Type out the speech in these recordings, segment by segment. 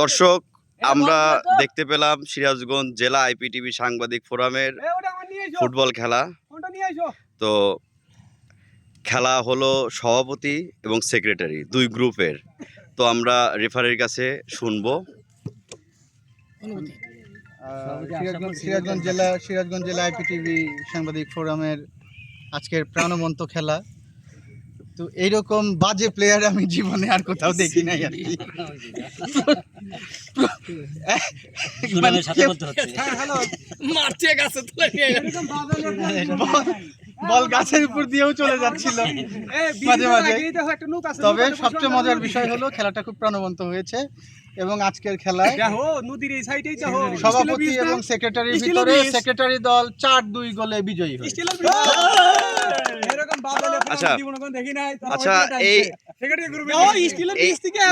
দর্শক, আমরা দেখতে পেলাম সিরাজগঞ্জ জেলা আইপিটিভি সাংবাদিক ফোরামের ফুটবল খেলা। তো খেলা হলো সভাপতি এবং সেক্রেটারি, দুই গ্রুপের। তো আমরা রেফারির কাছে শুনব। সিরাজগঞ্জ জেলা সিরাজগঞ্জ জেলা আইপিটিভি সাংবাদিক ফোরামের আজকের প্রাণবন্ত খেলা। তো এইরকম বাজে প্লেয়ার আমি জীবনে আর কোথাও দেখি নাই আর কি। মানে কেউ- বল- বল গাছের উপর দিয়েও চলে যাচ্ছিল। মাঝে মাঝে। তবে সবচেয়ে মজার বিষয় হলো খেলাটা খুব প্রাণবন্ত হয়েছে এবং আজকের খেলায় নদীর এই সাইডেই সভাপতি এবং সেক্রেটারির ভিতরে সেক্রেটারি দল চার দুই গোলে বিজয়ী হয়েছে। আচ্ছা। আচ্ছা এই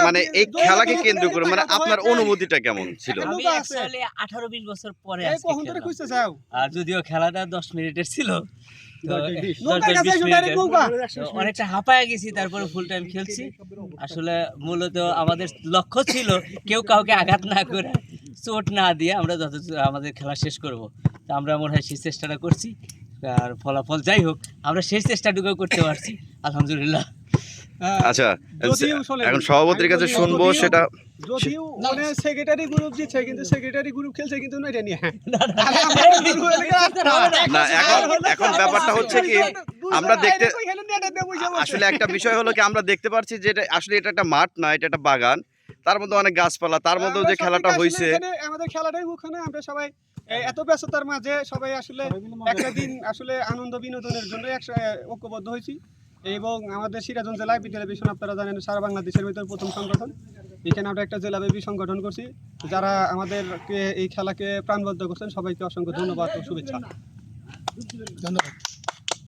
মানে এই খেলাকে কেন্দ্র করে মানে আপনার অনুভূতিটা কেমন ছিল? আমি আসলে আঠারো বিশ বছর পরে যদিও খেলাটা দশ মিনিটের ছিল অনেকটা হাঁপায় গেছি তারপরে ফুল টাইম খেলছি। আসলে মূলত আমাদের লক্ষ্য ছিল কেউ কাউকে আঘাত না করে চোট না দিয়ে আমরা যত আমাদের খেলা শেষ করব। তো আমরা মনে হয় সেই চেষ্টাটা করছি। আর ফলাফল যাই হোক আমরা সেই চেষ্টাটুকু করতে পারছি। আলহামদুলিল্লাহ। আচ্ছা এখন সভাপতির কাছে শুনব সেটা যদিও মানে সেক্রেটারি গ্রুপ জিতছে কিন্তু সেক্রেটারি গ্রুপ খেলছে কিন্তু এটা নিয়ে না এখন এখন ব্যাপারটা হচ্ছে কি আমরা দেখতে আসলে একটা বিষয় হলো কি আমরা দেখতে পাচ্ছি যে আসলে এটা একটা মাঠ না এটা একটা বাগান। তার মধ্যে অনেক গাছপালা তার মধ্যে যে খেলাটা হয়েছে আমাদের খেলাটাই ওখানে আমরা সবাই এত ব্যস্ততার মাঝে সবাই আসলে একটা দিন আসলে আনন্দ বিনোদনের জন্য একসাথে ঐক্যবদ্ধ হয়েছি। এবং আমাদের সিরাজগঞ্জ জেলায় বিদ্যালয় আপনারা জানেন সারা বাংলাদেশের ভিতরে প্রথম সংগঠন। এখানে আমরা একটা জেলাব্যাপী সংগঠন করছি। যারা আমাদেরকে এই খেলাকে প্রাণবদ্ধ করছেন, সবাইকে অসংখ্য ধন্যবাদ ও শুভেচ্ছা। ধন্যবাদ।